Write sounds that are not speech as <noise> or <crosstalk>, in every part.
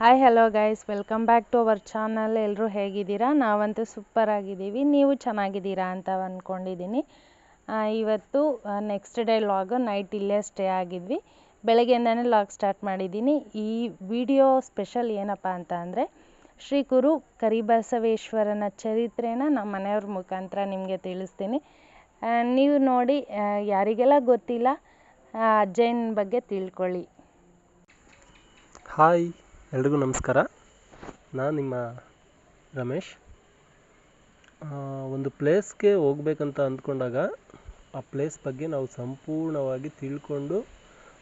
Hi hello guys welcome back to our channel ಎಲ್ಲರೂ ಹೇಗಿದ್ದೀರಾ? ನಾವಂತೂ ಸೂಪರ್ ಆಗಿದ್ದೀವಿ. ನೀವು ಚೆನ್ನಾಗಿದ್ದೀರಾ ಅಂತ ಅಂದ್ಕೊಂಡಿದ್ದೀನಿ ಇವತ್ತು ನೆಕ್ಸ್ಟ್ ಡೇ ಲಾಗ್ ನೈಟ್ ಇಲ್ಲೇ ಸ್ಟೇ ಆಗಿದ್ವಿ. ಬೆಳಗ್ಗೆಯಿಂದನೇ ಲಾಗ್ ಸ್ಟಾರ್ಟ್ ಮಾಡಿದ್ದೀನಿ. ಈ ವಿಡಿಯೋ ಸ್ಪೆಷಲ್ ಏನಪ್ಪ ಅಂತ ಅಂದರೆ, ಶ್ರೀ ಗುರು ಕರಿಬಸವೇಶ್ವರನ ಚರಿತ್ರೆನ ನಮ್ಮ ಮನೆಯವ್ರ ಮುಖಾಂತರ ನಿಮಗೆ ತಿಳಿಸ್ತೀನಿ. ನೀವು ನೋಡಿ ಯಾರಿಗೆಲ್ಲ ಗೊತ್ತಿಲ್ಲ ಅಜ್ಜಯ್ಯನ ಬಗ್ಗೆ ತಿಳ್ಕೊಳ್ಳಿ. ಹಾಯ್ ಎಲ್ರಿಗೂ ನಮಸ್ಕಾರ. ನಾನು ನಿಮ್ಮ ರಮೇಶ್. ಒಂದು ಪ್ಲೇಸ್ಗೆ ಹೋಗ್ಬೇಕಂತ ಅಂದ್ಕೊಂಡಾಗ ಆ ಪ್ಲೇಸ್ ಬಗ್ಗೆ ನಾವು ಸಂಪೂರ್ಣವಾಗಿ ತಿಳ್ಕೊಂಡು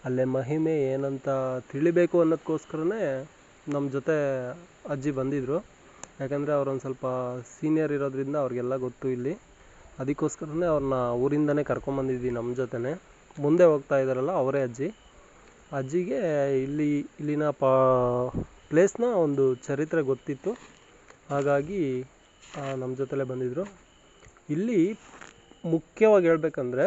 ಅಲ್ಲೇ ಮಹಿಮೆ ಏನಂತ ತಿಳಿಬೇಕು ಅನ್ನೋದಕ್ಕೋಸ್ಕರನೇ ನಮ್ಮ ಜೊತೆ ಅಜ್ಜಿ ಬಂದಿದ್ದರು ಯಾಕಂದರೆ ಅವ್ರೊಂದು ಸ್ವಲ್ಪ ಸೀನಿಯರ್ ಇರೋದ್ರಿಂದ ಅವ್ರಿಗೆಲ್ಲ ಗೊತ್ತು ಇಲ್ಲಿ. ಅದಕ್ಕೋಸ್ಕರನೇ ಅವ್ರನ್ನ ಊರಿಂದನೇ ಕರ್ಕೊಂಬಂದಿದ್ವಿ ನಮ್ಮ ಜೊತೆನೇ. ಮುಂದೆ ಹೋಗ್ತಾ ಇದ್ದಾರಲ್ಲ ಅವರೇ ಅಜ್ಜಿ. ಅಜ್ಜಿಗೆ ಇಲ್ಲಿ, ಇಲ್ಲಿನ ಪಾ ಪ್ಲೇಸ್ನ ಒಂದು ಚರಿತ್ರೆ ಗೊತ್ತಿತ್ತು. ಹಾಗಾಗಿ ನಮ್ಮ ಜೊತೆಲೇ ಬಂದಿದ್ದರು ಇಲ್ಲಿ ಮುಖ್ಯವಾಗಿ ಹೇಳ್ಬೇಕಂದ್ರೆ,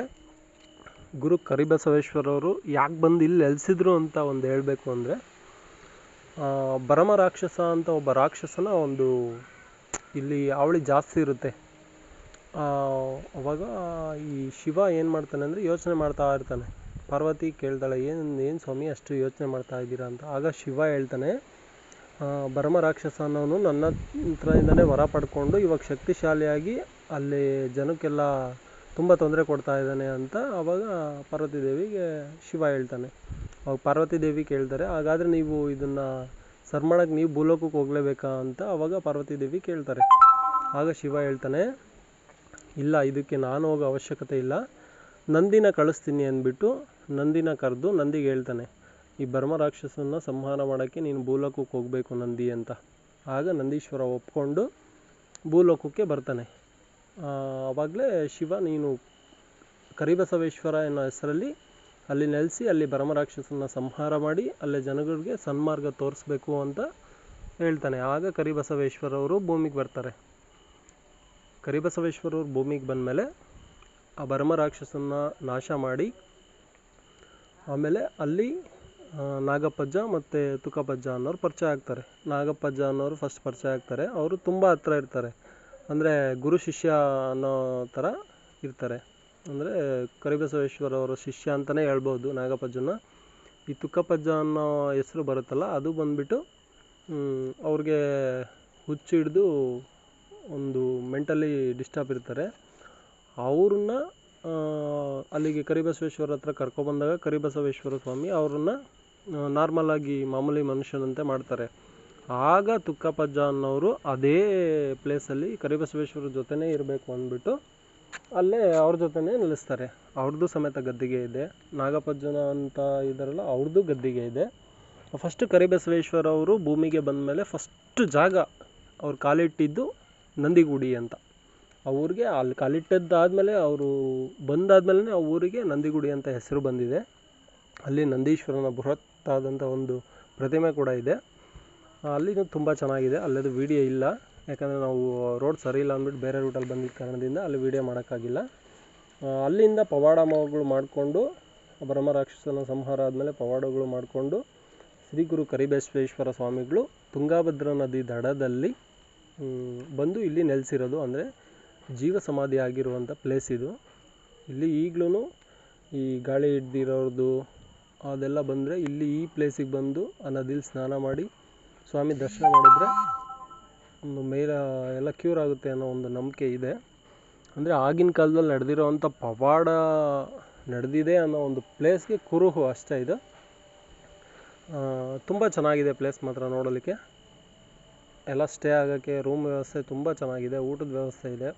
ಗುರು ಕರಿಬಸವೇಶ್ವರವರು ಯಾಕೆ ಬಂದು ಇಲ್ಲಿ ನೆಲೆಸಿದ್ರು ಅಂತ ಒಂದು ಹೇಳಬೇಕು ಅಂದರೆ ಭರಮ ರಾಕ್ಷಸ ಅಂತ ಒಬ್ಬ ರಾಕ್ಷಸನ ಒಂದು ಇಲ್ಲಿ ಅವಳಿ ಜಾಸ್ತಿ ಇರುತ್ತೆ. ಅವಾಗ ಈ ಶಿವ ಏನು ಮಾಡ್ತಾನೆ ಅಂದರೆ ಯೋಚನೆ ಮಾಡ್ತಾ ಇರ್ತಾನೆ. ಪಾರ್ವತಿ ಕೇಳ್ತಾಳೆ ಏನು ಏನು ಸ್ವಾಮಿ ಅಷ್ಟು ಯೋಚನೆ ಮಾಡ್ತಾ ಇದ್ದೀರಾ ಅಂತ? ಆಗ ಶಿವ ಹೇಳ್ತಾನೆ ಭರಮ ರಾಕ್ಷಸ ಅನ್ನೋನು ನನ್ನ ಹತ್ರದಿಂದಲೇ ವರ ಪಡ್ಕೊಂಡು ಇವಾಗ ಶಕ್ತಿಶಾಲಿಯಾಗಿ ಅಲ್ಲಿ ಜನಕ್ಕೆಲ್ಲ ತುಂಬ ತೊಂದರೆ ಕೊಡ್ತಾ ಇದ್ದಾನೆ ಅಂತ ಆವಾಗ ಪಾರ್ವತಿ ದೇವಿಗೆ ಶಿವ ಹೇಳ್ತಾನೆ. ಅವಾಗ ಪಾರ್ವತಿ ದೇವಿ ಕೇಳ್ತಾರೆ, ಹಾಗಾದರೆ ನೀವು ಇದನ್ನು ಸರ್ಮಣಕ್ಕೆ ನೀವು ಭೂಲೋಕಕ್ಕೆ ಹೋಗಲೇಬೇಕಾ ಅಂತ? ಆವಾಗ ಪಾರ್ವತಿ ದೇವಿ ಕೇಳ್ತಾರೆ. ಆಗ ಶಿವ ಹೇಳ್ತಾನೆ, ಇಲ್ಲ, ಇದಕ್ಕೆ ನಾನು ಹೋಗೋ ಅವಶ್ಯಕತೆ ಇಲ್ಲ. ನಂದಿನ ಕಳಿಸ್ತೀನಿ ಅಂದ್ಬಿಟ್ಟು ನಂದಿನ ಕರೆದು ನಂದಿಗೆ ಹೇಳ್ತಾನೆ, ಈ ಬರ್ಮ ರಾಕ್ಷಸನ ಸಂಹಾರ ಮಾಡೋಕ್ಕೆ ನೀನು ಭೂಲೋಕಕ್ಕೆ ಹೋಗಬೇಕು ನಂದಿ ಅಂತ. ಆಗ ನಂದೀಶ್ವರ ಒಪ್ಕೊಂಡು ಭೂಲೋಕಕ್ಕೆ ಬರ್ತಾನೆ. ಆವಾಗಲೇ ಶಿವ, ನೀನು ಕರಿಬಸವೇಶ್ವರ ಅನ್ನೋ ಹೆಸರಲ್ಲಿ ಅಲ್ಲಿ ನೆಲೆಸಿ ಅಲ್ಲಿ ಭರಮರಾಕ್ಷಸನ್ನ ಸಂಹಾರ ಮಾಡಿ ಅಲ್ಲೇ ಜನಗಳಿಗೆ ಸನ್ಮಾರ್ಗ ತೋರಿಸ್ಬೇಕು ಅಂತ ಹೇಳ್ತಾನೆ. ಆಗ ಕರಿಬಸವೇಶ್ವರವರು ಭೂಮಿಗೆ ಬರ್ತಾರೆ. ಕರಿಬಸವೇಶ್ವರವ್ರು ಭೂಮಿಗೆ ಬಂದಮೇಲೆ ಆ ಭರಮರಾಕ್ಷಸನ್ನ ನಾಶ ಮಾಡಿ ಆಮೇಲೆ ಅಲ್ಲಿ ನಾಗಪ್ಪಜ್ಜ ಮತ್ತು ತುಕಪ್ಪಜ್ಜ ಅನ್ನೋರು ಪರಿಚಯ ಆಗ್ತಾರೆ. ನಾಗಪ್ಪಜ್ಜ ಅನ್ನೋರು ಫಸ್ಟ್ ಪರಿಚಯ ಆಗ್ತಾರೆ. ಅವರು ತುಂಬ ಹತ್ರ ಇರ್ತಾರೆ. ಅಂದರೆ ಗುರು ಶಿಷ್ಯ ಅನ್ನೋ ಥರ ಇರ್ತಾರೆ. ಅಂದರೆ ಕರಿಬಸವೇಶ್ವರ ಅವರ ಶಿಷ್ಯ ಅಂತಲೇ ಹೇಳ್ಬೋದು ನಾಗಪ್ಪಜ್ಜನ ಈ ತುಕ್ಕಪ್ಪಜ್ಜ ಅನ್ನೋ ಹೆಸರು ಬರುತ್ತಲ್ಲ, ಅದು ಬಂದ್ಬಿಟ್ಟು ಅವ್ರಿಗೆ ಹುಚ್ಚು ಹಿಡ್ದು ಒಂದು ಮೆಂಟಲಿ ಡಿಸ್ಟರ್ಬ್ ಇರ್ತಾರೆ. ಅವ್ರನ್ನ ಅಲ್ಲಿಗೆ ಕರಿಬಸವೇಶ್ವರ ಹತ್ರ ಕರ್ಕೊಬಂದಾಗ ಕರಿಬಸವೇಶ್ವರ ಸ್ವಾಮಿ ಅವ್ರನ್ನ ನಾರ್ಮಲಾಗಿ ಮಾಮೂಲಿ ಮನುಷ್ಯನಂತೆ ಮಾಡ್ತಾರೆ. ಆಗ ತುಕ್ಕಪ್ಪಜ್ಜ ಅನ್ನೋರು ಅದೇ ಪ್ಲೇಸಲ್ಲಿ ಕರಿಬಸವೇಶ್ವರ ಜೊತೆನೇ ಇರಬೇಕು ಅಂದ್ಬಿಟ್ಟು ಅಲ್ಲೇ ಅವ್ರ ಜೊತೆನೇ ನಿಲ್ಲಿಸ್ತಾರೆ ಅವ್ರದ್ದು ಸಮೇತ ಗದ್ದಿಗೆ ಇದೆ. ನಾಗಪ್ಪಜ್ಜನ ಅಂತ ಇದ್ದಾರಲ್ಲ ಅವ್ರದ್ದು ಗದ್ದಿಗೆ ಇದೆ. ಫಸ್ಟ್ ಕರಿಬಸವೇಶ್ವರ ಅವರು ಭೂಮಿಗೆ ಬಂದ ಮೇಲೆ ಫಸ್ಟ್ ಜಾಗ ಅವ್ರು ಕಾಲಿಟ್ಟಿದ್ದು ನಂದಿಗುಡಿ ಅಂತ. ಆ ಊರಿಗೆ, ಅಲ್ಲಿ ಕಾಲಿಟ್ಟದ್ದಾದಮೇಲೆ ಅವರು ಬಂದಾದಮೇಲೆ ಆ ಊರಿಗೆ ನಂದಿಗುಡಿ ಅಂತ ಹೆಸರು ಬಂದಿದೆ. ಅಲ್ಲಿ ನಂದೀಶ್ವರನ ಬೃಹತ್ತಾದಂಥ ಒಂದು ಪ್ರತಿಮೆ ಕೂಡ ಇದೆ. ಅಲ್ಲಿನೂ ತುಂಬ ಚೆನ್ನಾಗಿದೆ. ಅಲ್ಲದು ವೀಡಿಯೋ ಇಲ್ಲ. ಯಾಕಂದರೆ ನಾವು ರೋಡ್ ಸರಿ ಇಲ್ಲ ಅಂದ್ಬಿಟ್ಟು ಬೇರೆ ರೂಟಲ್ಲಿ ಬಂದಿದ್ದ ಕಾರಣದಿಂದ ಅಲ್ಲಿ ವೀಡಿಯೋ ಮಾಡೋಕ್ಕಾಗಿಲ್ಲ. ಅಲ್ಲಿಂದ ಪವಾಡಗಳು ಮಾಡಿಕೊಂಡು, ಬ್ರಹ್ಮ ರಾಕ್ಷಸನ ಸಂಹಾರ ಆದಮೇಲೆ ಪವಾಡಗಳು ಮಾಡಿಕೊಂಡು, ಶ್ರೀ ಗುರು ಕರಿಬಸವೇಶ್ವರ ಸ್ವಾಮಿಗಳು ತುಂಗಾಭದ್ರಾ ನದಿ ದಡದಲ್ಲಿ ಬಂದು ಇಲ್ಲಿ ನೆಲೆಸಿರೋದು. ಅಂದರೆ ಜೀವ ಸಮಾಧಿ ಆಗಿರುವಂಥ ಪ್ಲೇಸ್ ಇದು. ಇಲ್ಲಿ ಈಗಲೂ ಈ ಗಾಳಿ ಹಿಡ್ದಿರೋರ್ದು ಅದೆಲ್ಲ ಬಂದರೆ ಇಲ್ಲಿ ಈ ಪ್ಲೇಸಿಗೆ ಬಂದು ಆ ನದಿಲಿ ಸ್ನಾನ ಮಾಡಿ ಸ್ವಾಮಿ ದರ್ಶನ ಮಾಡಿದರೆ ಒಂದು ಮೇಲ ಎಲ್ಲ ಕ್ಯೂರ್ ಆಗುತ್ತೆ ಅನ್ನೋ ಒಂದು ನಂಬಿಕೆ ಇದೆ. ಅಂದರೆ ಆಗಿನ ಕಾಲದಲ್ಲಿ ನಡೆದಿರೋವಂಥ ಪವಾಡ ನಡೆದಿದೆ ಅನ್ನೋ ಒಂದು ಪ್ಲೇಸ್ಗೆ ಕುರುಹು ಅಷ್ಟೇ ಇದು. ತುಂಬ ಚೆನ್ನಾಗಿದೆ ಪ್ಲೇಸ್ ಮಾತ್ರ ನೋಡಲಿಕ್ಕೆ. ಎಲ್ಲ ಸ್ಟೇ ಆಗೋಕ್ಕೆ ರೂಮ್ ವ್ಯವಸ್ಥೆ ತುಂಬ ಚೆನ್ನಾಗಿದೆ, ಊಟದ ವ್ಯವಸ್ಥೆ ಇದೆ.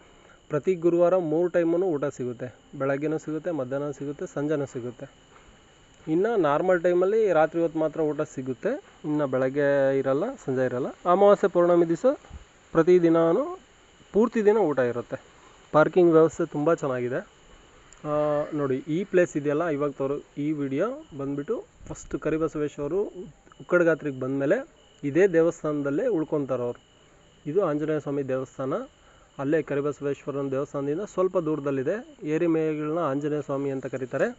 ಪ್ರತಿ ಗುರುವಾರ ಮೂರು ಟೈಮೂ ಊಟ ಸಿಗುತ್ತೆ. ಬೆಳಗ್ಗೆನೂ ಸಿಗುತ್ತೆ ಮಧ್ಯಾಹ್ನ ಸಿಗುತ್ತೆ, ಸಂಜೆನೂ ಸಿಗುತ್ತೆ. ಇನ್ನು ನಾರ್ಮಲ್ ಟೈಮಲ್ಲಿ ರಾತ್ರಿ ಹೊತ್ತು ಮಾತ್ರ ಊಟ ಸಿಗುತ್ತೆ. ಇನ್ನು ಬೆಳಗ್ಗೆ ಇರಲ್ಲ, ಸಂಜೆ ಇರಲ್ಲ. ಅಮಾವಾಸ್ಯೆ ಪೌರ್ಣಮಿ ದಿವಸ ಪ್ರತಿದಿನವೂ ಪೂರ್ತಿ ದಿನ ಊಟ ಇರುತ್ತೆ. ಪಾರ್ಕಿಂಗ್ ವ್ಯವಸ್ಥೆ ತುಂಬ ಚೆನ್ನಾಗಿದೆ. ನೋಡಿ, ಈ ಪ್ಲೇಸ್ ಇದೆಯಲ್ಲ, ಇವಾಗ ತೋರು, ಈ ವಿಡಿಯೋ ಬಂದುಬಿಟ್ಟು ಫಸ್ಟ್ ಕರಿಬಸವೇಶ್ವರು ಉಕ್ಕಡಗಾತ್ರಿಗೆ ಬಂದಮೇಲೆ ಇದೇ ದೇವಸ್ಥಾನದಲ್ಲೇ ಉಳ್ಕೊತಾರೆ ಅವರು. ಇದು ಆಂಜನೇಯ ಸ್ವಾಮಿ ದೇವಸ್ಥಾನ. ಅಲ್ಲೇ ಕರಿಬಸವೇಶ್ವರನ ದೇವಸ್ಥಾನದಿಂದ ಸ್ವಲ್ಪ ದೂರದಲ್ಲಿದೆ. ಏರಿ ಮೇಗಳನ್ನ ಆಂಜನೇಯ ಸ್ವಾಮಿ ಅಂತ ಕರೀತಾರೆ.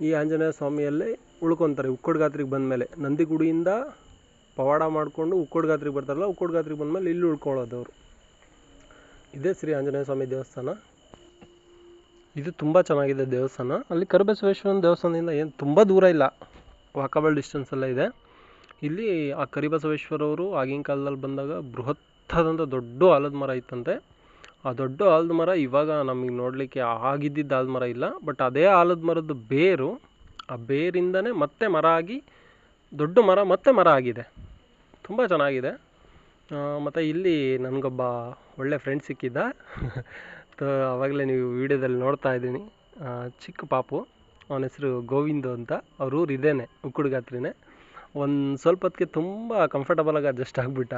ಈ ಆಂಜನೇಯ ಸ್ವಾಮಿಯಲ್ಲಿ ಉಳ್ಕೊತಾರೆ ಬಂದ ಬಂದಮೇಲೆ. ನಂದಿಗುಡಿಯಿಂದ ಪವಾಡ ಮಾಡಿಕೊಂಡು ಉಕ್ಕಡ್ಗಾತ್ರಿಗೆ ಬರ್ತಾರಲ್ಲ ಉಕ್ಕಡ್ಗಾತ್ರಿಗೆ ಬಂದಮೇಲೆ ಇಲ್ಲಿ ಉಳ್ಕೊಳ್ಳೋದು ಅವರು. ಇದೇ ಶ್ರೀ ಆಂಜನೇಯ ಸ್ವಾಮಿ ದೇವಸ್ಥಾನ. ಇದು ತುಂಬ ಚೆನ್ನಾಗಿದೆ ದೇವಸ್ಥಾನ. ಅಲ್ಲಿ ಕರಿಬಸವೇಶ್ವರನ ದೇವಸ್ಥಾನದಿಂದ ಏನು ತುಂಬ ದೂರ ಇಲ್ಲ. ವಾಕಬಲ್ ಡಿಸ್ಟೆನ್ಸಲ್ಲೇ ಇದೆ. ಇಲ್ಲಿ ಆ ಕರಿಬಸವೇಶ್ವರವರು ಆಗಿನ ಕಾಲದಲ್ಲಿ ಬಂದಾಗ ಬೃಹತ್ತಾದಂಥ ದೊಡ್ಡ ಆಲದ ಮರ ಇತ್ತಂತೆ. ಆ ದೊಡ್ಡ ಆಲದ ಮರ ಇವಾಗ ನಮಗೆ ನೋಡಲಿಕ್ಕೆ ಆಗಿದ್ದಿದ್ದ ಆಲದ ಮರ ಇಲ್ಲ ಬಟ್ ಅದೇ ಆಲದ ಮರದ ಬೇರು, ಆ ಬೇರಿಂದನೇ ಮತ್ತೆ ಮರ ಆಗಿ, ದೊಡ್ಡ ಮರ ಮತ್ತೆ ಮರ ಆಗಿದೆ. ತುಂಬ ಚೆನ್ನಾಗಿದೆ. ಮತ್ತು ಇಲ್ಲಿ ನನಗೊಬ್ಬ ಒಳ್ಳೆ ಫ್ರೆಂಡ್ ಸಿಕ್ಕಿದ್ದ. <laughs> ಆವಾಗಲೇ ನೀವು ವೀಡಿಯೋದಲ್ಲಿ ನೋಡ್ತಾ ಇದ್ದೀನಿ. ಚಿಕ್ಕ ಪಾಪು, ಅವನ ಹೆಸರು ಗೋವಿಂದು ಅಂತ. ಅವ್ರ ಊರು ಇದೇನೆ ಉಕ್ಕುಡ್ಗಾತ್ರಿನೇ ಒಂದು ಸ್ವಲ್ಪ ಹೊತ್ತಿಗೆ ತುಂಬ ಕಂಫರ್ಟಬಲಾಗಿ ಅಡ್ಜಸ್ಟ್ ಆಗಿಬಿಟ್ಟ.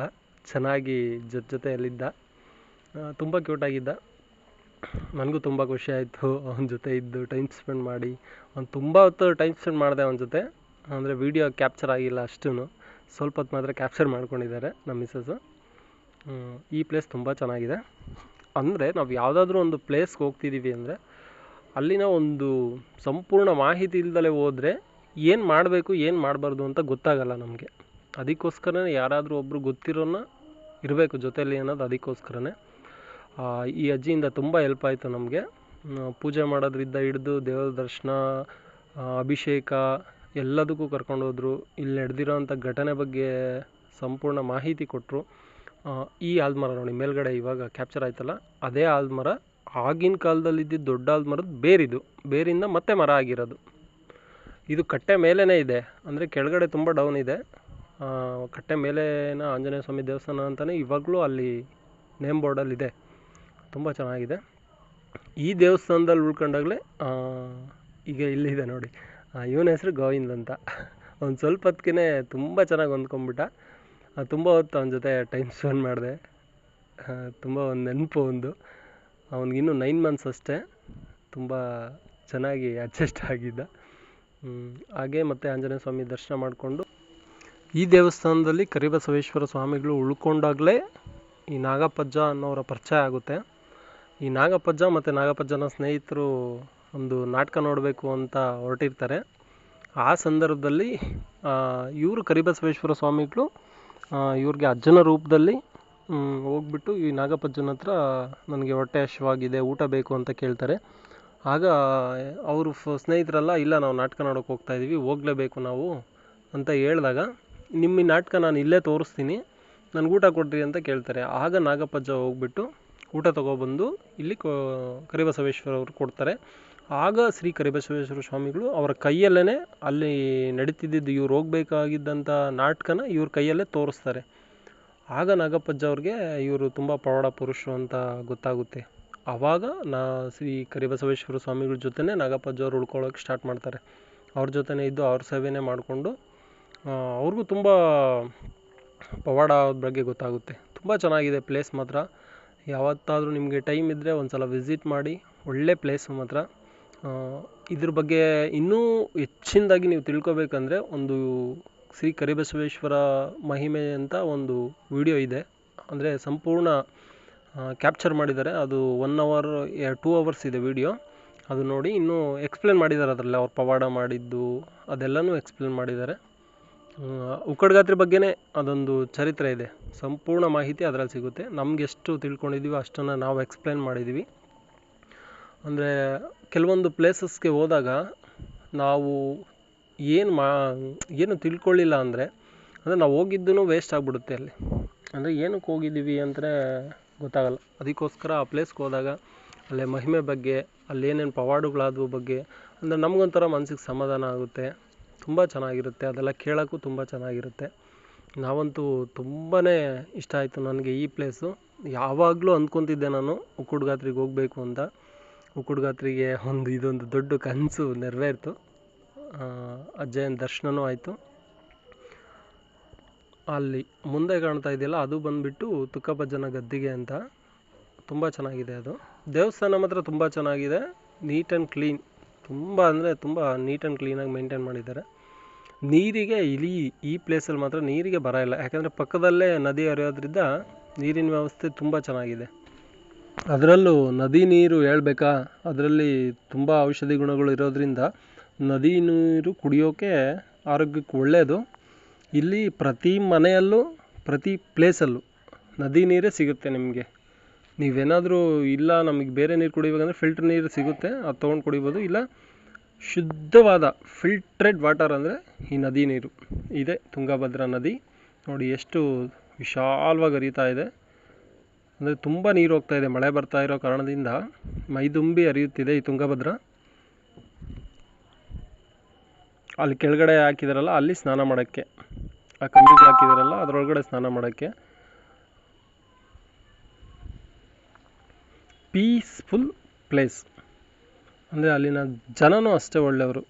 ಚೆನ್ನಾಗಿ ಜೊತೆ ಜೊತೆಯಲ್ಲಿದ್ದ. ತುಂಬ ಕ್ಯೂಟಾಗಿದ್ದ ನನಗೂ ತುಂಬ ಖುಷಿ ಆಯಿತು. ಅವನ ಜೊತೆ ಇದ್ದು ಟೈಮ್ ಸ್ಪೆಂಡ್ ಮಾಡಿ. ಅವ್ನು ತುಂಬ ಹೊತ್ತು ಟೈಮ್ ಸ್ಪೆಂಡ್ ಮಾಡಿದೆ ಅವನ ಜೊತೆ. ಅಂದರೆ ವೀಡಿಯೋ ಕ್ಯಾಪ್ಚರ್ ಆಗಿಲ್ಲ ಅಷ್ಟೂ ಸ್ವಲ್ಪ ಹೊತ್ತು ಮಾತ್ರ ಕ್ಯಾಪ್ಚರ್ ಮಾಡ್ಕೊಂಡಿದ್ದಾರೆ ನಮ್ಮ ಮಿಸ್ಸಸ್ಸು ಈ ಪ್ಲೇಸ್ ತುಂಬ ಚೆನ್ನಾಗಿದೆ. ಅಂದರೆ ನಾವು ಯಾವುದಾದ್ರೂ ಒಂದು ಪ್ಲೇಸ್ಗೆ ಹೋಗ್ತಿದ್ದೀವಿ ಅಂದರೆ ಅಲ್ಲಿನ ಒಂದು ಸಂಪೂರ್ಣ ಮಾಹಿತಿ ಇಲ್ದಲೆ ಹೋದರೆ ಏನು ಮಾಡಬೇಕು, ಏನು ಮಾಡಬಾರ್ದು ಅಂತ ಗೊತ್ತಾಗಲ್ಲ ನಮಗೆ. ಅದಕ್ಕೋಸ್ಕರನೇ ಯಾರಾದರೂ ಒಬ್ಬರು ಗೊತ್ತಿರೋನ ಇರಬೇಕು ಜೊತೆಯಲ್ಲಿ ಅನ್ನೋದು ಅದಕ್ಕೋಸ್ಕರನೇ. ಈ ಅಜ್ಜಿಯಿಂದ ತುಂಬ ಹೆಲ್ಪ್ ಆಯಿತು ನಮಗೆ. ಪೂಜೆ ಮಾಡೋದ್ರಿಂದ ಹಿಡಿದು ದೇವರ ದರ್ಶನ ಅಭಿಷೇಕ ಎಲ್ಲದಕ್ಕೂ ಕರ್ಕೊಂಡೋದ್ರು ಇಲ್ಲಿ ನಡೆದಿರೋಂಥ ಘಟನೆ ಬಗ್ಗೆ ಸಂಪೂರ್ಣ ಮಾಹಿತಿ ಕೊಟ್ಟರು ಈ ಆಲ್ಮರ ನೋಡಿ, ಮೇಲ್ಗಡೆ ಇವಾಗ ಕ್ಯಾಪ್ಚರ್ ಆಯ್ತಲ್ಲ, ಅದೇ ಆಲ್ಮರ ಆಗಿನ ಕಾಲದಲ್ಲಿ ಇದ್ದಿದ್ದ ದೊಡ್ಡ ಆಲ್ಮರದ ಬೇರಿದು. ಬೇರಿಂದ ಮತ್ತೆ ಮರ ಆಗಿರೋದು. ಇದು ಕಟ್ಟೆ ಮೇಲೇ ಇದೆ. ಅಂದರೆ ಕೆಳಗಡೆ ತುಂಬ ಡೌನ್ ಇದೆ. ಕಟ್ಟೆ ಮೇಲೇನ ಆಂಜನೇಯ ಸ್ವಾಮಿ ದೇವಸ್ಥಾನ ಅಂತಲೇ ಇವಾಗಲೂ ಅಲ್ಲಿ ನೇಮ್ ಬೋರ್ಡಲ್ಲಿದೆ ತುಂಬ ಚೆನ್ನಾಗಿದೆ. ಈ ದೇವಸ್ಥಾನದಲ್ಲಿ ಉಳ್ಕೊಂಡಾಗಲೇ ಈಗ ಇಲ್ಲಿದೆ ನೋಡಿ. ಇವನ ಹೆಸರು ಗೋವಿಂದ್ ಅಂತ. ಒಂದು ಸ್ವಲ್ಪ ಹೊತ್ತಿಗೆ ತುಂಬ ಚೆನ್ನಾಗಿ ಹೊಂದ್ಕೊಂಬಿಟ್ಟ ತುಂಬ ಹೊತ್ತು ಅವನ ಜೊತೆ ಟೈಮ್ ಸ್ಪೆಂಡ್ ಮಾಡಿದೆ. ತುಂಬ ಒಂದು ನೆನಪು ಒಂದು. ಅವನಿಗಿನ್ನೂ ನೈನ್ ಮಂತ್ಸ್ ಅಷ್ಟೇ ತುಂಬ ಚೆನ್ನಾಗಿ ಅಡ್ಜಸ್ಟ್ ಆಗಿದ್ದ. ಹಾಗೆ ಮತ್ತು ಆಂಜನೇಯ ಸ್ವಾಮಿ ದರ್ಶನ ಮಾಡಿಕೊಂಡು ಈ ದೇವಸ್ಥಾನದಲ್ಲಿ ಕರಿಬಸವೇಶ್ವರ ಸ್ವಾಮಿಗಳು ಉಳ್ಕೊಂಡಾಗಲೇ ಈ ನಾಗಪ್ಪಜ್ಜ ಅನ್ನೋರ ಪರಿಚಯ ಆಗುತ್ತೆ. ಈ ನಾಗಪ್ಪಜ್ಜ ಮತ್ತು ನಾಗಪ್ಪಜ್ಜನ ಸ್ನೇಹಿತರು ಒಂದು ನಾಟಕ ನೋಡಬೇಕು ಅಂತ ಹೊರಟಿರ್ತಾರೆ. ಆ ಸಂದರ್ಭದಲ್ಲಿ ಇವರು ಕರಿಬಸವೇಶ್ವರ ಸ್ವಾಮಿಗಳು ಇವ್ರಿಗೆ ಅಜ್ಜನ ರೂಪದಲ್ಲಿ ಹೋಗ್ಬಿಟ್ಟು ಈ ನಾಗಪ್ಪಜ್ಜನ ಹತ್ರ ನನಗೆ ಹೊಟ್ಟೆ ಹಶ್ವಾಗಿದೆ ಊಟ ಬೇಕು ಅಂತ ಕೇಳ್ತಾರೆ. ಆಗ ಅವರು ಫ, ಸ್ನೇಹಿತರೆಲ್ಲ, ಇಲ್ಲ, ನಾವು ನಾಟಕ ನೋಡೋಕೆ ಹೋಗ್ತಾ ಇದ್ದೀವಿ ಹೋಗಲೇಬೇಕು ನಾವು, ಅಂತ ಹೇಳಿದಾಗ ನಿಮ್ಮ ನಾಟಕ ನಾನು ಇಲ್ಲೇ ತೋರಿಸ್ತೀನಿ, ನನಗೆ ಊಟ ಕೊಡ್ರಿ ಅಂತ ಕೇಳ್ತಾರೆ. ಆಗ ನಾಗಪ್ಪಜ್ಜ ಹೋಗ್ಬಿಟ್ಟು ಊಟ ತಗೊಬಂದು ಇಲ್ಲಿ ಕೋ ಕರಿಬಸವೇಶ್ವರ ಅವರು ಕೊಡ್ತಾರೆ. ಆಗ ಶ್ರೀ ಕರಿಬಸವೇಶ್ವರ ಸ್ವಾಮಿಗಳು ಅವರ ಕೈಯಲ್ಲೇ ಅಲ್ಲಿ ನಡೀತಿದ್ದಿದ್ದು ಇವ್ರು ಹೋಗ್ಬೇಕಾಗಿದ್ದಂಥ ನಾಟಕನ ಇವ್ರ ಕೈಯಲ್ಲೇ ತೋರಿಸ್ತಾರೆ. ಆಗ ನಾಗಪ್ಪಜ್ಜ ಅವ್ರಿಗೆ ಇವರು ತುಂಬ ಪವಾಡ ಪುರುಷರು ಅಂತ ಗೊತ್ತಾಗುತ್ತೆ. ಆವಾಗ ನಾ, ಶ್ರೀ ಕರಿಬಸವೇಶ್ವರ ಸ್ವಾಮಿಗಳ ಜೊತೆನೇ ನಾಗಪ್ಪಜ್ಜ ಅವ್ರು ಉಳ್ಕೊಳ್ಳೋಕೆ ಸ್ಟಾರ್ಟ್ ಮಾಡ್ತಾರೆ. ಅವ್ರ ಜೊತೆನೇ ಇದ್ದು ಅವ್ರ ಸೇವೆನೇ ಮಾಡಿಕೊಂಡು ಅವ್ರಿಗೂ ತುಂಬ ಪವಾಡ ಬಗ್ಗೆ ಗೊತ್ತಾಗುತ್ತೆ. ತುಂಬ ಚೆನ್ನಾಗಿದೆ ಪ್ಲೇಸ್ ಮಾತ್ರ. ಯಾವತ್ತಾದರೂ ನಿಮಗೆ ಟೈಮ್ ಇದ್ದರೆ ಒಂದು ಸಲ ವಿಸಿಟ್ ಮಾಡಿ, ಒಳ್ಳೆ ಪ್ಲೇಸು ಮಾತ್ರ. ಇದ್ರ ಬಗ್ಗೆ ಇನ್ನೂ ಹೆಚ್ಚಿನದಾಗಿ ನೀವು ತಿಳ್ಕೊಬೇಕಂದ್ರೆ ಒಂದು ಶ್ರೀ ಕರಿಬಸವೇಶ್ವರ ಮಹಿಮೆ ಅಂತ ಒಂದು ವಿಡಿಯೋ ಇದೆ. ಅಂದರೆ ಸಂಪೂರ್ಣ ಕ್ಯಾಪ್ಚರ್ ಮಾಡಿದ್ದಾರೆ. ಅದು ಒನ್ ಅವರ್ ಟೂ ಅವರ್ಸ್ ಇದೆ ವಿಡಿಯೋ ಅದು ನೋಡಿ ಇನ್ನೂ ಎಕ್ಸ್ಪ್ಲೇನ್ ಮಾಡಿದ್ದಾರೆ ಅದರಲ್ಲಿ. ಅವ್ರು ಪವಾಡ ಮಾಡಿದ್ದು ಅದೆಲ್ಲನೂ ಎಕ್ಸ್ಪ್ಲೇನ್ ಮಾಡಿದ್ದಾರೆ. ಉಕ್ಕಡ್ಗಾತ್ರಿ ಬಗ್ಗೆನೇ ಅದೊಂದು ಚರಿತ್ರೆ ಇದೆ. ಸಂಪೂರ್ಣ ಮಾಹಿತಿ ಅದರಲ್ಲಿ ಸಿಗುತ್ತೆ. ನಮ್ಗೆ ಎಷ್ಟು ತಿಳ್ಕೊಂಡಿದ್ದೀವಿ ಅಷ್ಟನ್ನು ನಾವು ಎಕ್ಸ್ಪ್ಲೇನ್ ಮಾಡಿದ್ದೀವಿ ಅಂದರೆ ಕೆಲವೊಂದು ಪ್ಲೇಸಸ್ಗೆ ಹೋದಾಗ ನಾವು ಏನು ಮಾ, ಏನು ತಿಳ್ಕೊಳ್ಳಿಲ್ಲ ಅಂದರೆ ಅಂದರೆ ನಾವು ಹೋಗಿದ್ದೂ ವೇಸ್ಟ್ ಆಗಿಬಿಡುತ್ತೆ ಅಲ್ಲಿ. ಅಂದರೆ ಏನಕ್ಕೆ ಹೋಗಿದ್ದೀವಿ ಅಂದರೆ ಗೊತ್ತಾಗಲ್ಲ. ಅದಕ್ಕೋಸ್ಕರ ಆ ಪ್ಲೇಸ್ಗೆ ಹೋದಾಗ ಅಲ್ಲೇ ಮಹಿಮೆ ಬಗ್ಗೆ ಅಲ್ಲಿ ಏನೇನು ಪವಾಡಗಳಾದವು ಬಗ್ಗೆ, ಅಂದರೆ ನಮಗೊಂಥರ ಮನ್ಸಿಗೆ ಸಮಾಧಾನ ಆಗುತ್ತೆ. ತುಂಬ ಚೆನ್ನಾಗಿರುತ್ತೆ. ಅದೆಲ್ಲ ಕೇಳೋಕ್ಕೂ ತುಂಬ ಚೆನ್ನಾಗಿರುತ್ತೆ. ನಾವಂತೂ ತುಂಬಾ ಇಷ್ಟ ಆಯಿತು ನನಗೆ ಈ ಪ್ಲೇಸು ಯಾವಾಗಲೂ ಅಂದ್ಕೊತಿದ್ದೆ ನಾನು ಉಕ್ಕುಡ್ಗಾತ್ರಿಗೆ ಹೋಗಬೇಕು ಅಂತ. ಉಕ್ಕುಡ್ಗಾತ್ರಿಗೆ ಒಂದು ಇದೊಂದು ದೊಡ್ಡ ಕನಸು ನೆರವೇರಿತು. ಅಜ್ಜಯನ ದರ್ಶನವೂ ಆಯಿತು. ಅಲ್ಲಿ ಮುಂದೆ ಕಾಣ್ತಾ ಇದೆಯಲ್ಲ, ಅದು ಬಂದುಬಿಟ್ಟು ತುಕ್ಕಪ್ಪಜ್ಜನ ಗದ್ದಿಗೆ ಅಂತ. ತುಂಬ ಚೆನ್ನಾಗಿದೆ ಅದು. ದೇವಸ್ಥಾನ ಮಾತ್ರ ತುಂಬ ಚೆನ್ನಾಗಿದೆ. Neat and clean. ತುಂಬ ಅಂದರೆ ತುಂಬ ನೀಟ್ ಆ್ಯಂಡ್ ಕ್ಲೀನಾಗಿ ಮೇಂಟೈನ್ ಮಾಡಿದ್ದಾರೆ. ನೀರಿಗೆ ಇಲ್ಲಿ ಈ ಪ್ಲೇಸಲ್ಲಿ ಮಾತ್ರ ನೀರಿಗೆ ಬರ ಇಲ್ಲ. ಯಾಕಂದರೆ ಪಕ್ಕದಲ್ಲೇ ನದಿ ಹರಿಯೋದ್ರಿಂದ ನೀರಿನ ವ್ಯವಸ್ಥೆ ತುಂಬ ಚೆನ್ನಾಗಿದೆ. ಅದರಲ್ಲೂ ನದಿ ನೀರು ಹೇಳ್ಬೇಕಾ? ಅದರಲ್ಲಿ ತುಂಬ ಔಷಧಿ ಗುಣಗಳು ಇರೋದ್ರಿಂದ ನದಿ ನೀರು ಕುಡಿಯೋಕ್ಕೆ ಆರೋಗ್ಯಕ್ಕೆ ಒಳ್ಳೆಯದು ಇಲ್ಲಿ ಪ್ರತಿ ಮನೆಯಲ್ಲೂ, ಪ್ರತಿ ಪ್ಲೇಸಲ್ಲೂ ನದಿ ನೀರೇ ಸಿಗುತ್ತೆ ನಿಮಗೆ. ನೀವೇನಾದರೂ ಇಲ್ಲ ನಮಗೆ ಬೇರೆ ನೀರು ಕುಡಿಬೇಕಂದ್ರೆ ಫಿಲ್ಟ್ರ್ ನೀರು ಸಿಗುತ್ತೆ, ಅದು ತೊಗೊಂಡು ಕುಡಿಬೋದು. ಇಲ್ಲ, ಶುದ್ಧವಾದ ಫಿಲ್ಟ್ರೆಡ್ ವಾಟರ್ ಅಂದರೆ ಈ ನದಿ ನೀರು. ಇದೆ, ತುಂಗಭದ್ರಾ ನದಿ. ನೋಡಿ, ಎಷ್ಟು ವಿಶಾಲವಾಗಿ ಹರಿತಾ ಇದೆ. ಅಂದರೆ ತುಂಬ ನೀರು ಹೋಗ್ತಾ ಇದೆ, ಮಳೆ ಬರ್ತಾ ಇರೋ ಕಾರಣದಿಂದ ಮೈದುಂಬಿ ಹರಿಯುತ್ತಿದೆ ಈ ತುಂಗಭದ್ರಾ. ಅಲ್ಲಿ ಕೆಳಗಡೆ ಹಾಕಿದಾರಲ್ಲ, ಅಲ್ಲಿ ಸ್ನಾನ ಮಾಡೋಕ್ಕೆ. ಆ ಕಂಬಿಗೆ ಹಾಕಿದಾರಲ್ಲ, ಅದರೊಳಗಡೆ ಸ್ನಾನ ಮಾಡೋಕ್ಕೆ. ಪ್ಲೇಸ್ ಅಂದರೆ ಅಲ್ಲಿನ ಜನನೂ ಅಷ್ಟೇ ಒಳ್ಳೆಯವರು.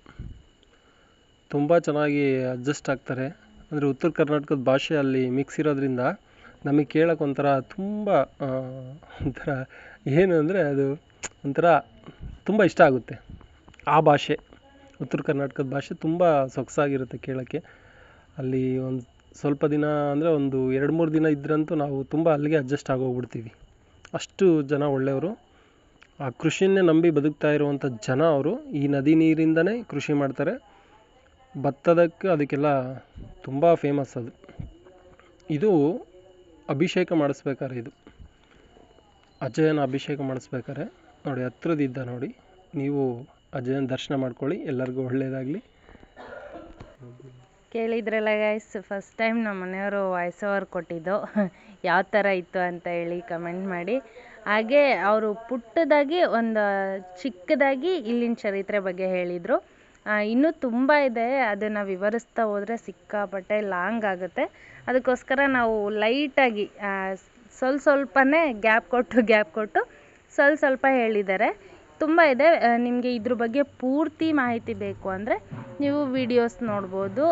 ತುಂಬ ಚೆನ್ನಾಗಿ ಅಡ್ಜಸ್ಟ್ ಆಗ್ತಾರೆ. ಅಂದರೆ ಉತ್ತರ ಕರ್ನಾಟಕದ ಭಾಷೆ ಅಲ್ಲಿ ಮಿಕ್ಸ್ ಇರೋದ್ರಿಂದ ನಮಗೆ ಕೇಳೋಕೆ ಒಂಥರ ತುಂಬ ಒಂಥರ ಏನು ಅಂದರೆ ಅದು ಒಂಥರ ತುಂಬ ಇಷ್ಟ ಆಗುತ್ತೆ. ಆ ಭಾಷೆ, ಉತ್ತರ ಕರ್ನಾಟಕದ ಭಾಷೆ ತುಂಬ ಸೊಗಸಾಗಿರುತ್ತೆ ಕೇಳೋಕ್ಕೆ. ಅಲ್ಲಿ ಒಂದು ಸ್ವಲ್ಪ ದಿನ ಅಂದರೆ ಒಂದು ಎರಡು ಮೂರು ದಿನ ಇದ್ರಂತೂ ನಾವು ತುಂಬ ಅಲ್ಲಿಗೆ ಅಡ್ಜಸ್ಟ್ ಆಗೋಗ್ಬಿಡ್ತೀವಿ. ಅಷ್ಟು ಜನ ಒಳ್ಳೆಯವರು. ಆ ಕೃಷಿಯನ್ನೇ ನಂಬಿ ಬದುಕ್ತಾ ಇರುವಂಥ ಜನ ಅವರು ಈ ನದಿ ನೀರಿಂದನೇ ಕೃಷಿ ಮಾಡ್ತಾರೆ. ಭತ್ತದಕ್ಕೆ ಅದಕ್ಕೆಲ್ಲ ತುಂಬ ಫೇಮಸ್ ಅದು. ಇದು ಅಭಿಷೇಕ ಮಾಡಿಸ್ಬೇಕಾದ್ರೆ ಇದು. ಅಜಯನ ಅಭಿಷೇಕ ಮಾಡಿಸ್ಬೇಕಾರೆ. ನೋಡಿ, ಹತ್ರದಿದ್ದ ನೋಡಿ. ನೀವು ಅಜಯನ ದರ್ಶನ ಮಾಡ್ಕೊಳ್ಳಿ. ಎಲ್ಲರಿಗೂ ಒಳ್ಳೆಯದಾಗಲಿ. ಕೇಳಿದ್ರಲ್ಲ ಗೈಸ್ ಫಸ್ಟ್ ಟೈಮ್ ನಮ್ಮ ಮನೆಯವರು ವಾಯ್ಸ್ ಓವರ್ ಕೊಟ್ಟಿದ್ದು. <laughs> ಯಾವ ಥರ ಇತ್ತು ಅಂತ ಹೇಳಿ ಕಮೆಂಟ್ ಮಾಡಿ. ಹಾಗೆ ಅವರು ಪುಟ್ಟದಾಗಿ ಒಂದು ಚಿಕ್ಕದಾಗಿ ಇಲ್ಲಿನ ಚರಿತ್ರೆ ಬಗ್ಗೆ ಹೇಳಿದರು. ಇನ್ನೂ ತುಂಬ ಇದೆ, ಅದನ್ನು ವಿವರಿಸ್ತಾ ಹೋದರೆ ಸಿಕ್ಕಾಪಟ್ಟೆ ಲಾಂಗ್ ಆಗುತ್ತೆ. ಅದಕ್ಕೋಸ್ಕರ ನಾವು ಲೈಟಾಗಿ ಸ್ವಲ್ಪ ಸ್ವಲ್ಪನೇ ಗ್ಯಾಪ್ ಕೊಟ್ಟು ಗ್ಯಾಪ್ ಕೊಟ್ಟು ಸ್ವಲ್ಪ ಸ್ವಲ್ಪ ಹೇಳಿದ್ದಾರೆ. ತುಂಬ ಇದೆ ನಿಮಗೆ ಇದ್ರ ಬಗ್ಗೆ ಪೂರ್ತಿ ಮಾಹಿತಿ ಬೇಕು ಅಂದರೆ ನೀವು ವಿಡಿಯೋಸ್ ನೋಡ್ಬೋದು.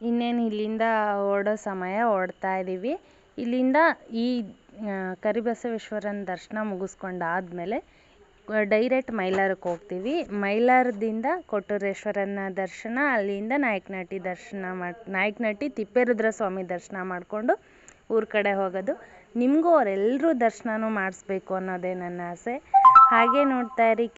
ಇನ್ನೇನು ಇಲ್ಲಿಂದ ಹೊರಡೋ ಸಮಯ ಹೊರಡ್ತಾ ಇದ್ದೀವಿ ಇಲ್ಲಿಂದ ಈ ಕರಿಬಸವೇಶ್ವರನ ದರ್ಶನ ಮುಗಿಸ್ಕೊಂಡಾದ್ಮೇಲೆ ಡೈರೆಕ್ಟ್ ಮೈಲಾರಕ್ಕೆ ಹೋಗ್ತೀವಿ. ಮೈಲಾರದಿಂದ ಕೊಟ್ಟೂರೇಶ್ವರನ ದರ್ಶನ, ಅಲ್ಲಿಂದ ನಾಯಕನಹಟ್ಟಿ ದರ್ಶನ ಮಾಡಿ, ನಾಯಕನಹಟ್ಟಿ ತಿಪ್ಪೇರುದ್ರ ಸ್ವಾಮಿ ದರ್ಶನ ಮಾಡಿಕೊಂಡು ಊರ ಕಡೆ ಹೋಗೋದು. ನಿಮಗೂ ಅವರೆಲ್ಲರೂ ದರ್ಶನನೂ ಮಾಡಿಸ್ಬೇಕು ಅನ್ನೋದೇ ನನ್ನ ಆಸೆ. ಹಾಗೆ ನೋಡ್ತಾ ಇರಿ.